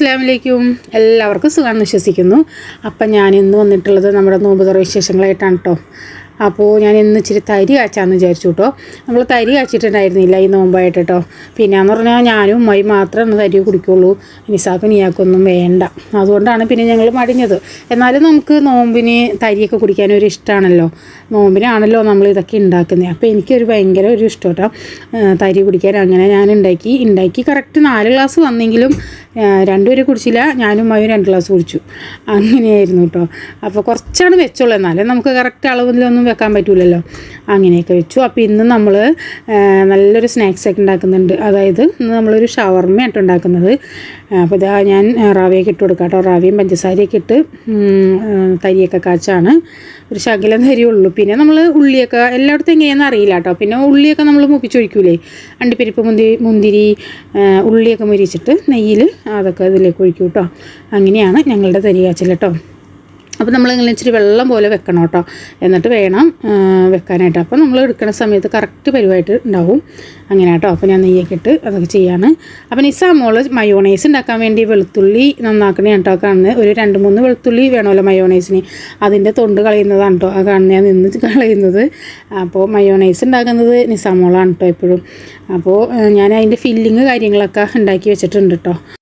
വലൈക്കും എല്ലാവർക്കും സുഖമാണെന്ന് വിശ്വസിക്കുന്നു. അപ്പം ഞാൻ ഇന്ന് വന്നിട്ടുള്ളത് നമ്മുടെ നോമ്പ് തുറ വിശേഷങ്ങളായിട്ടാണ് കേട്ടോ അപ്പോൾ ഞാൻ ഇന്ന് ഇച്ചിരി തരി കാച്ചാന്ന് വിചാരിച്ചു കേട്ടോ നമ്മൾ തരി കാച്ചിട്ടുണ്ടായിരുന്നില്ല ഈ നോമ്പായിട്ട് കേട്ടോ പിന്നെയെന്ന് പറഞ്ഞാൽ ഞാനും ഉമ്മയും മാത്രമേ തരി കുടിക്കുള്ളൂ. നിസാക്ക് നീയാക്കൊന്നും വേണ്ട. അതുകൊണ്ടാണ് പിന്നെ ഞങ്ങൾ മടിഞ്ഞത്. എന്നാലും നമുക്ക് നോമ്പിന് തരിയൊക്കെ കുടിക്കാൻ ഒരു ഇഷ്ടമാണല്ലോ നോമ്പിനാണല്ലോ നമ്മൾ ഇതൊക്കെ ഉണ്ടാക്കുന്നത് അപ്പോൾ എനിക്കൊരു ഭയങ്കര ഒരു ഇഷ്ടം കേട്ടോ തരി കുടിക്കാൻ അങ്ങനെ ഞാൻ ഉണ്ടാക്കി ഉണ്ടാക്കി കറക്റ്റ് നാല് ഗ്ലാസ് വന്നെങ്കിലും രണ്ടുപേരും കുടിച്ചില്ല. ഞാനും മയു രണ്ട് ഗ്ലാസ് കുടിച്ചു. അങ്ങനെയായിരുന്നു കേട്ടോ അപ്പോൾ കുറച്ചാണ് വെച്ചുള്ളൂ എന്നാലും നമുക്ക് കറക്റ്റ് അളവിലൊന്നും വെക്കാൻ പറ്റൂലല്ലോ. അങ്ങനെയൊക്കെ വെച്ചു. അപ്പോൾ ഇന്ന് നമ്മൾ നല്ലൊരു സ്നാക്സ് ഒക്കെ ഉണ്ടാക്കുന്നുണ്ട്. അതായത് ഇന്ന് നമ്മളൊരു ഷവർമ്മയായിട്ട് ഉണ്ടാക്കുന്നത്. അപ്പോൾ ഇതാ ഞാൻ റാവിയൊക്കെ ഇട്ട് കൊടുക്കാം കേട്ടോ. റാവിയും പഞ്ചസാരയൊക്കെ ഇട്ട് തരിയൊക്കെ കാച്ചാണ്. ഒരു ശകലം തരിയുള്ളൂ പിന്നെ നമ്മൾ ഉള്ളിയൊക്കെ എല്ലായിടത്തും എങ്ങനെയാണെന്ന് അറിയില്ല കേട്ടോ. പിന്നെ ഉള്ളിയൊക്കെ നമ്മൾ മുപ്പിച്ചൊഴിക്കൂലേ? അണ്ടിപ്പരിപ്പ് മുന്തിരി മുന്തിരി ഉള്ളിയൊക്കെ മുരിച്ചിട്ട് നെയ്യിൽ അതൊക്കെ ഇതിലേക്ക് ഒഴിക്കും കേട്ടോ. അങ്ങനെയാണ് ഞങ്ങളുടെ തരി കാച്ചൽ കേട്ടോ. അപ്പോൾ നമ്മളിങ്ങനെ ഇച്ചിരി വെള്ളം പോലെ വെക്കണം കേട്ടോ. എന്നിട്ട് വേണം വെക്കാനായിട്ട്. അപ്പോൾ നമ്മൾ എടുക്കുന്ന സമയത്ത് കറക്റ്റ് പരിവായിട്ട് ഉണ്ടാവും. അങ്ങനെ കേട്ടോ. അപ്പോൾ ഞാൻ നെയ്യൊക്കെ ഇട്ട് അതൊക്കെ ചെയ്യാണ്. അപ്പോൾ നിസാ മോൾ മയോണൈസ് ഉണ്ടാക്കാൻ വേണ്ടി വെളുത്തുള്ളി നന്നാക്കണേ കേട്ടോ. കാണുന്നത് ഒരു രണ്ട് മൂന്ന് വെളുത്തുള്ളി വേണമല്ലോ മയോണൈസിന് അതിന്റെ തൊണ്ട് കളയുന്നതാണ് കേട്ടോ. ആ കാണുന്ന ഞാൻ നിന്ന് കളയുന്നത്. അപ്പോൾ മയോണൈസ് ഉണ്ടാക്കുന്നത് നിസാ മോളാണ് കേട്ടോ എപ്പോഴും. അപ്പോൾ ഞാൻ അതിന്റെ ഫില്ലിങ് കാര്യങ്ങളൊക്കെ ഉണ്ടാക്കി വെച്ചിട്ടുണ്ട് കേട്ടോ.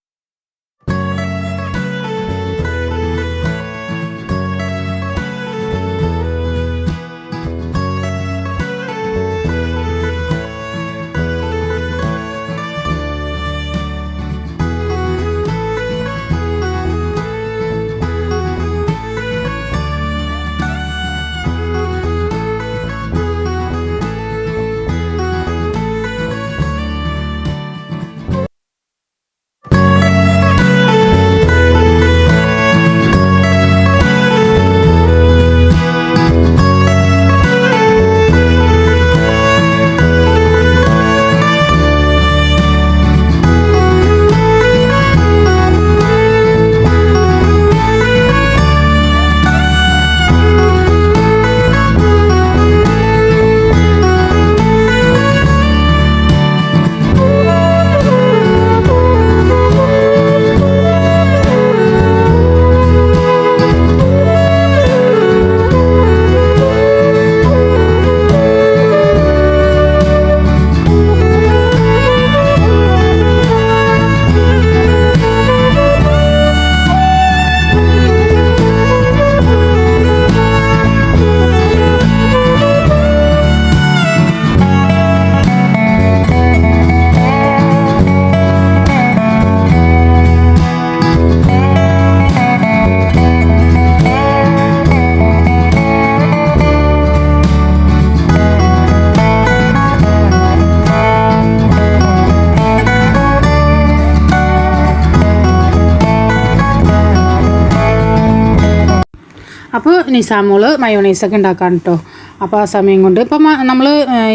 നിസാമോൾ മയോണൈസൊക്കെ ഉണ്ടാക്കാൻ കേട്ടോ അപ്പോൾ ആ സമയം കൊണ്ട് ഇപ്പം നമ്മൾ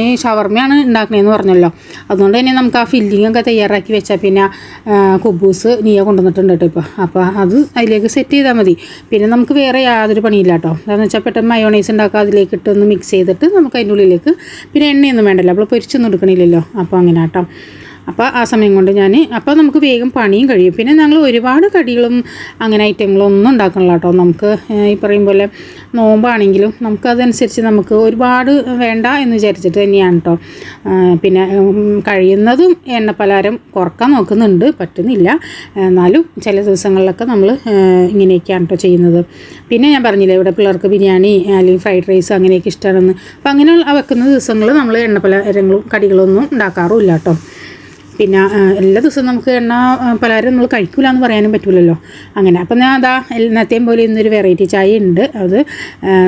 ഈ ഷവർമ്മയാണ് ഉണ്ടാക്കണതെന്ന് പറഞ്ഞല്ലോ. അതുകൊണ്ട് തന്നെ നമുക്ക് ആ ഫില്ലിംഗ് ഒക്കെ തയ്യാറാക്കി വെച്ചാൽ പിന്നെ കുബൂസ് നീയ കൊണ്ടുവന്നിട്ടുണ്ട് കേട്ടോ ഇപ്പോൾ അപ്പോൾ അത് അതിലേക്ക് സെറ്റ് ചെയ്താൽ മതി. പിന്നെ നമുക്ക് വേറെ യാതൊരു പണിയില്ല കേട്ടോ എന്താണെന്ന് വെച്ചാൽ പെട്ടെന്ന് മയോണൈസ് ഉണ്ടാക്കുക അതിലേക്ക് ഇട്ടൊന്ന് മിക്സ് ചെയ്തിട്ട് നമുക്ക് അതിന്റെ ഉള്ളിലേക്ക് പിന്നെ എണ്ണയൊന്നും വേണ്ടല്ലോ. അപ്പോൾ പൊരിച്ചൊന്നും എടുക്കണില്ലല്ലോ. അപ്പോൾ അങ്ങനെ കേട്ടോ അപ്പോൾ ആ സമയം കൊണ്ട് ഞാൻ അപ്പോൾ നമുക്ക് വേഗം പണിയും കഴിയും. പിന്നെ ഞങ്ങൾ ഒരുപാട് കടികളും അങ്ങനെ ഐറ്റങ്ങളും ഒന്നും ഉണ്ടാക്കണില്ല കേട്ടോ നമുക്ക് ഈ പറയും പോലെ നോമ്പാണെങ്കിലും നമുക്കതനുസരിച്ച് നമുക്ക് ഒരുപാട് വേണ്ട എന്ന് വിചാരിച്ചിട്ട് തന്നെയാണ് കേട്ടോ പിന്നെ കഴിയുന്നതും എണ്ണ പലഹാരം കുറയ്ക്കാൻ നോക്കുന്നുണ്ട്. പറ്റുന്നില്ല. എന്നാലും ചില ദിവസങ്ങളിലൊക്കെ നമ്മൾ ഇങ്ങനെയൊക്കെയാണ് കേട്ടോ ചെയ്യുന്നത്. പിന്നെ ഞാൻ പറഞ്ഞില്ലേ ഇവിടെ പിള്ളേർക്ക് ബിരിയാണി അല്ലെങ്കിൽ ഫ്രൈഡ് റൈസ് അങ്ങനെയൊക്കെ ഇഷ്ടമാണെന്ന് അപ്പോൾ അങ്ങനെ വെക്കുന്ന ദിവസങ്ങൾ നമ്മൾ എണ്ണ പലഹാരങ്ങളും കടികളൊന്നും ഉണ്ടാക്കാറുമില്ല കേട്ടോ പിന്നെ എല്ലാ ദിവസവും നമുക്ക് എണ്ണ പലഹാരം നമ്മൾ കഴിക്കില്ല എന്ന് പറയാനും പറ്റില്ലല്ലോ അങ്ങനെ അപ്പം ഞാൻ അതാ എന്നത്തെയും പോലെ ഇന്നൊരു വെറൈറ്റി ചായ ഉണ്ട്. അത്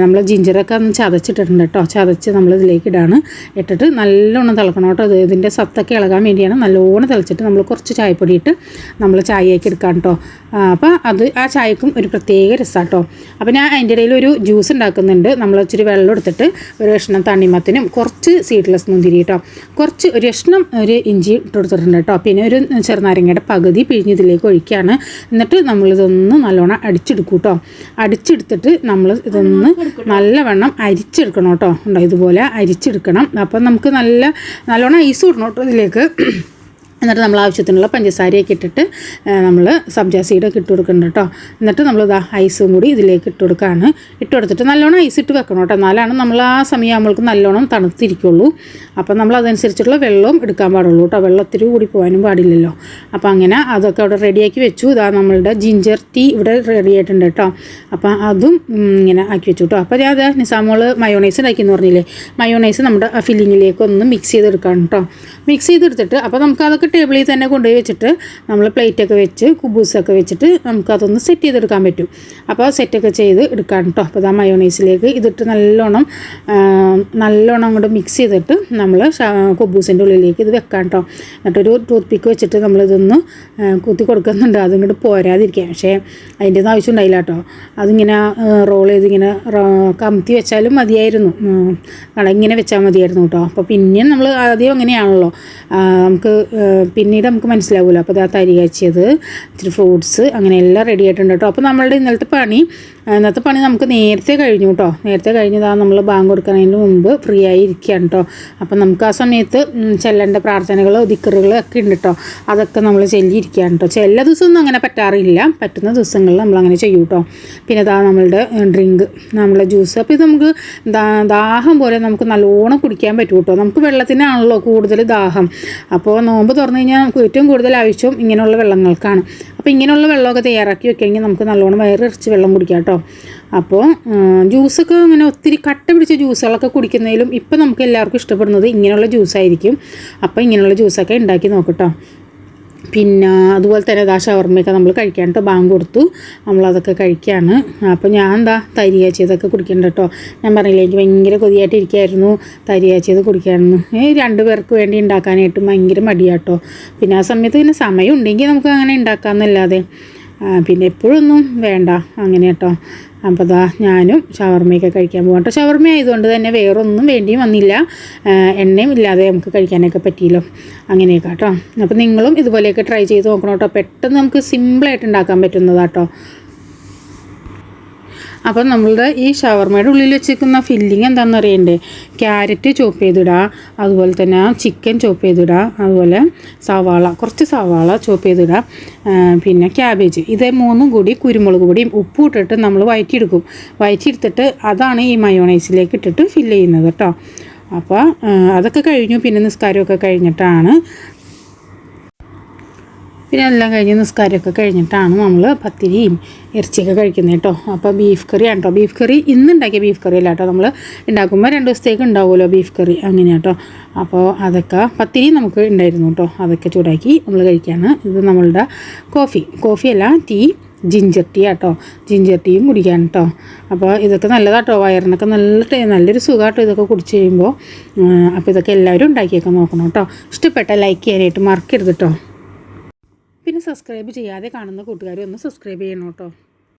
നമ്മൾ ജിഞ്ചറൊക്കെ ഒന്ന് ചതച്ചിട്ടിട്ടുണ്ട് കേട്ടോ ചതച്ച് നമ്മൾ ഇതിലേക്ക് ഇടാണ്. ഇട്ടിട്ട് നല്ലോണം തിളക്കണം കേട്ടോ അത് ഇതിന്റെ സത്തൊക്കെ ഇളകാൻ വേണ്ടിയാണ് നല്ലോണം തിളച്ചിട്ട് നമ്മൾ കുറച്ച് ചായപ്പൊടി ഇട്ട് നമ്മൾ ചായയൊക്കെ എടുക്കാം കേട്ടോ അപ്പോൾ അത് ആ ചായക്കും ഒരു പ്രത്യേക രസമാണ് കേട്ടോ അപ്പോൾ ഞാൻ അതിന്റെ ഇടയിൽ ഒരു ജ്യൂസ് ഉണ്ടാക്കുന്നുണ്ട്. നമ്മൾ ഇച്ചിരി വെള്ളം എടുത്തിട്ട് ഒരു കഷ്ണം തണ്ണിമത്തിനും കുറച്ച് സീഡ്ലെസ് മുന്തിരി കേട്ടോ കുറച്ച് ഒരു കഷ്ണം ഒരു ഇഞ്ചി ഇട്ട് കൊടുത്തിട്ടുണ്ട് കേട്ടോ. പിന്നെ ഒരു ചെറുനാരങ്ങയുടെ പകുതി പിഴിഞ്ഞതിലേക്ക് ഒഴിക്കുകയാണ് എന്നിട്ട് നമ്മളിതൊന്ന് നല്ലോണം അടിച്ചെടുക്കും കേട്ടോ അടിച്ചെടുത്തിട്ട് നമ്മൾ ഇതൊന്ന് നല്ലവണ്ണം അരിച്ചെടുക്കണം കേട്ടോ ഉണ്ടോ ഇതുപോലെ അരിച്ചെടുക്കണം. അപ്പം നമുക്ക് നല്ല നല്ലോണം ഐസ് ഇടണം കേട്ടോ ഇതിലേക്ക്. എന്നിട്ട് നമ്മൾ ആവശ്യത്തിനുള്ള പഞ്ചസാരയൊക്കെ ഇട്ടിട്ട് നമ്മൾ സബ്ജാ സീഡൊക്കെ ഇട്ട് കൊടുക്കുന്നുണ്ട് കേട്ടോ. എന്നിട്ട് നമ്മൾ ഇതാ ഐസും കൂടി ഇതിലേക്ക് ഇട്ട് കൊടുക്കുകയാണ് ഇട്ട് കൊടുത്തിട്ട് നല്ലോണം ഐസ് ഇട്ട് വെക്കണം കേട്ടോ. എന്നാലാണ് നമ്മൾ ആ സമയമാകുമ്പോൾക്ക് നല്ലോണം തണുത്തിരിക്കുള്ളൂ. അപ്പം നമ്മൾ അതനുസരിച്ചുള്ള വെള്ളവും എടുക്കാൻ പാടുള്ളൂ കേട്ടോ. വെള്ളം ഒത്തിരി കൂടി പോകാനും പാടില്ലല്ലോ. അപ്പോൾ അങ്ങനെ അതൊക്കെ അവിടെ റെഡിയാക്കി വെച്ചു. ഇതാ നമ്മളുടെ ജിഞ്ചർ ടീ ഇവിടെ റെഡി ആയിട്ടുണ്ട് കേട്ടോ. അപ്പോൾ അതും ഇങ്ങനെ ആക്കി വെച്ചു കേട്ടോ. അപ്പോൾ അത് നിസാമോൾ മയോണൈസ് ഉണ്ടാക്കിയെന്ന് പറഞ്ഞില്ലേ? മയോണൈസ് നമ്മുടെ ഫില്ലിങ്ങിലേക്ക് ഒന്ന് മിക്സ് ചെയ്തെടുക്കണം കേട്ടോ. മിക്സ് ചെയ്തെടുത്തിട്ട് അപ്പോൾ നമുക്ക് അതൊക്കെ ടേബിളിൽ തന്നെ കൊണ്ടുപോയി വെച്ചിട്ട് നമ്മൾ പ്ലേറ്റൊക്കെ വെച്ച് കുബൂസൊക്കെ വെച്ചിട്ട് നമുക്കതൊന്ന് സെറ്റ് ചെയ്തെടുക്കാൻ പറ്റും. അപ്പോൾ സെറ്റൊക്കെ ചെയ്ത് എടുക്കാം കേട്ടോ അപ്പോൾ ആ മയോണൈസിലേക്ക് ഇതിട്ട് നല്ലോണം നല്ലോണം അങ്ങോട്ട് മിക്സ് ചെയ്തിട്ട് നമ്മൾ കുബൂസിന്റെ ഉള്ളിലേക്ക് ഇത് വെക്കാം കേട്ടോ എന്നിട്ടൊരു ടൂത്ത് പിക്ക് വെച്ചിട്ട് നമ്മളിതൊന്ന് കുത്തി കൊടുക്കുന്നുണ്ട്. അതിങ്ങോട്ട് പോരാതിരിക്കാം പക്ഷേ അതിന്റെ ഒന്നും ആവശ്യം ഉണ്ടായില്ല കേട്ടോ അതിങ്ങനെ റോൾ ചെയ്തിങ്ങനെ കമത്തി വെച്ചാലും മതിയായിരുന്നു. ഇങ്ങനെ വെച്ചാൽ മതിയായിരുന്നു കേട്ടോ അപ്പോൾ പിന്നെയും നമ്മൾ ആദ്യം അങ്ങനെയാണല്ലോ. നമുക്ക് പിന്നീട് നമുക്ക് മനസ്സിലാവില്ല അപ്പോൾ ആ തരി കാച്ചിയത് ഇച്ചിരി ഫ്രൂട്ട്സ് അങ്ങനെ എല്ലാം റെഡി ആയിട്ടുണ്ട് കേട്ടോ. അപ്പോൾ നമ്മളുടെ ഇന്നലത്തെ പണി ഇന്നത്തെ പണി നമുക്ക് നേരത്തെ കഴിഞ്ഞു കേട്ടോ നേരത്തെ കഴിഞ്ഞതാണ് നമ്മൾ ബാങ്ക് കൊടുക്കുന്നതിന് മുമ്പ് ഫ്രീ ആയി ഇരിക്കുകയാണ് കേട്ടോ അപ്പം നമുക്ക് ആ സമയത്ത് ചെല്ലേണ്ട പ്രാർത്ഥനകൾ ദിക്കറുകൾ ഒക്കെ ഉണ്ട് കേട്ടോ അതൊക്കെ നമ്മൾ ചെല്ലിയിരിക്കുകയാണ് കേട്ടോ ചില ദിവസമൊന്നും അങ്ങനെ പറ്റാറില്ല. പറ്റുന്ന ദിവസങ്ങളിൽ നമ്മൾ അങ്ങനെ ചെയ്യും കേട്ടോ പിന്നെ ഇതാ നമ്മളുടെ ഡ്രിങ്ക് നമ്മളെ ജ്യൂസ് അപ്പോൾ ഇത് നമുക്ക് ദാഹം പോലെ നമുക്ക് നല്ലോണം കുടിക്കാൻ പറ്റും കേട്ടോ നമുക്ക് വെള്ളത്തിനാണല്ലോ കൂടുതൽ ദാഹം. അപ്പോൾ നോമ്പ് തുറന്നു കഴിഞ്ഞാൽ നമുക്ക് ഏറ്റവും കൂടുതൽ ആവശ്യം ഇങ്ങനെയുള്ള വെള്ളങ്ങൾക്കാണ്. അപ്പോൾ ഇങ്ങനെയുള്ള വെള്ളമൊക്കെ തയ്യാറാക്കി വെക്കുകയെങ്കിൽ നമുക്ക് നല്ലോണം വയറിറച്ച് വെള്ളം കുടിക്കാം കേട്ടോ. അപ്പോൾ ജ്യൂസൊക്കെ ഇങ്ങനെ ഒത്തിരി കട്ട പിടിച്ച ജ്യൂസുകളൊക്കെ കുടിക്കുന്നതിലും ഇപ്പം നമുക്ക് എല്ലാവർക്കും ഇഷ്ടപ്പെടുന്നത് ഇങ്ങനെയുള്ള ജ്യൂസായിരിക്കും. അപ്പോൾ ഇങ്ങനെയുള്ള ജ്യൂസൊക്കെ ഉണ്ടാക്കി നോക്കട്ടോ പിന്നെ അതുപോലെ തന്നെ ദാ ഷവർമ്മയൊക്കെ നമ്മൾ കേട്ടോ ബാങ്ക് കൊടുത്തു. നമ്മളതൊക്കെ കഴിക്കുകയാണ് അപ്പോൾ ഞാൻ എന്താ തരി കാച്ചിയതൊക്കെ കുടിക്കണ്ട കേട്ടോ ഞാൻ പറഞ്ഞില്ലേ എനിക്ക് ഭയങ്കര കൊതിയായിട്ട് ഇരിക്കുകയായിരുന്നു തരി കാച്ചിയത് കുടിക്കാമെന്ന് ഏ രണ്ട് പേർക്ക് വേണ്ടി ഉണ്ടാക്കാനായിട്ട് ഭയങ്കര മടിയാട്ടോ പിന്നെ ആ സമയത്ത് പിന്നെ സമയം ഉണ്ടെങ്കിൽ നമുക്ക് അങ്ങനെ ഉണ്ടാക്കാമെന്നല്ലാതെ പിന്നെ എപ്പോഴൊന്നും വേണ്ട. അങ്ങനെ കേട്ടോ അപ്പോൾ ദാ ഞാനും ഷവർമ്മയൊക്കെ കഴിക്കാൻ പോകാം കേട്ടോ ഷവർമ്മ ആയതുകൊണ്ട് തന്നെ വേറൊന്നും വേണ്ടിയും വന്നില്ല. എണ്ണയും ഇല്ലാതെ നമുക്ക് കഴിക്കാനൊക്കെ പറ്റിയല്ലോ. അങ്ങനെയൊക്കെ കേട്ടോ. അപ്പോൾ നിങ്ങളും ഇതുപോലെയൊക്കെ ട്രൈ ചെയ്ത് നോക്കണം കേട്ടോ. പെട്ടെന്ന് നമുക്ക് സിമ്പിളായിട്ട് ഉണ്ടാക്കാൻ പറ്റുന്നതാട്ടോ അപ്പം നമ്മളുടെ ഈ ഷവർമയുടെ ഉള്ളിൽ വെച്ചിരിക്കുന്ന ഫില്ലിങ് എന്താണെന്ന് അറിയണ്ടേ? ക്യാരറ്റ് ചോപ്പ് ചെയ്തിടുക അതുപോലെ തന്നെ ചിക്കൻ ചോപ്പ് ചെയ്തിടുക അതുപോലെ സവാള കുറച്ച് സവാള ചോപ്പ് ചെയ്തിടുക പിന്നെ ക്യാബേജ് ഇത് മൂന്നും കൂടി കുരുമുളക് പൊടിയും ഉപ്പും ഇട്ടിട്ട് നമ്മൾ വയറ്റിയെടുക്കും. വയറ്റിയെടുത്തിട്ട് അതാണ് ഈ മയോണൈസിലേക്ക് ഇട്ടിട്ട് ഫില്ല് ചെയ്യുന്നത് കേട്ടോ. അപ്പോൾ അതൊക്കെ കഴിഞ്ഞു. പിന്നെ നിസ്കാരമൊക്കെ കഴിഞ്ഞിട്ടാണ് പിന്നെ എല്ലാം കഴിഞ്ഞ് നിസ്കാരമൊക്കെ കഴിഞ്ഞിട്ടാണ് നമ്മൾ പത്തിരിയും ഇറച്ചിയൊക്കെ കഴിക്കുന്നത് കേട്ടോ. അപ്പോൾ ബീഫ് കറിയാണ് കേട്ടോ. ബീഫ് കറി ഇന്ന് ഉണ്ടാക്കിയ ബീഫ് കറി അല്ല കേട്ടോ. നമ്മൾ ഉണ്ടാക്കുമ്പോൾ രണ്ട് ദിവസത്തേക്ക് ഉണ്ടാവുമല്ലോ ബീഫ് കറി അങ്ങനെയാണ് കേട്ടോ. അപ്പോൾ അതൊക്കെ പത്തിരി നമുക്ക് ഉണ്ടായിരുന്നു കേട്ടോ. അതൊക്കെ ചൂടാക്കി നമ്മൾ കഴിക്കുകയാണ് ഇത് നമ്മളുടെ കോഫി കോഫിയല്ല ടീ ജിഞ്ചർ ടീ ആട്ടോ. ജിഞ്ചർ ടീയും കുടിക്കാൻ കേട്ടോ. അപ്പോൾ ഇതൊക്കെ നല്ലതാട്ടോ വയറിനൊക്കെ നല്ല നല്ലൊരു സുഖമാട്ടോ ഇതൊക്കെ കുടിച്ച് കഴിയുമ്പോൾ അപ്പോൾ ഇതൊക്കെ എല്ലാവരും ഉണ്ടാക്കിയൊക്കെ നോക്കണം കേട്ടോ. ഇഷ്ടപ്പെട്ട ലൈക്ക് ചെയ്യാനായിട്ട് മറക്കരുത് കേട്ടോ. പിന്നെ സബ്സ്ക്രൈബ് ചെയ്യാതെ കാണുന്ന കൂട്ടുകാരും ഒന്ന് സബ്സ്ക്രൈബ് ചെയ്യണം കേട്ടോ.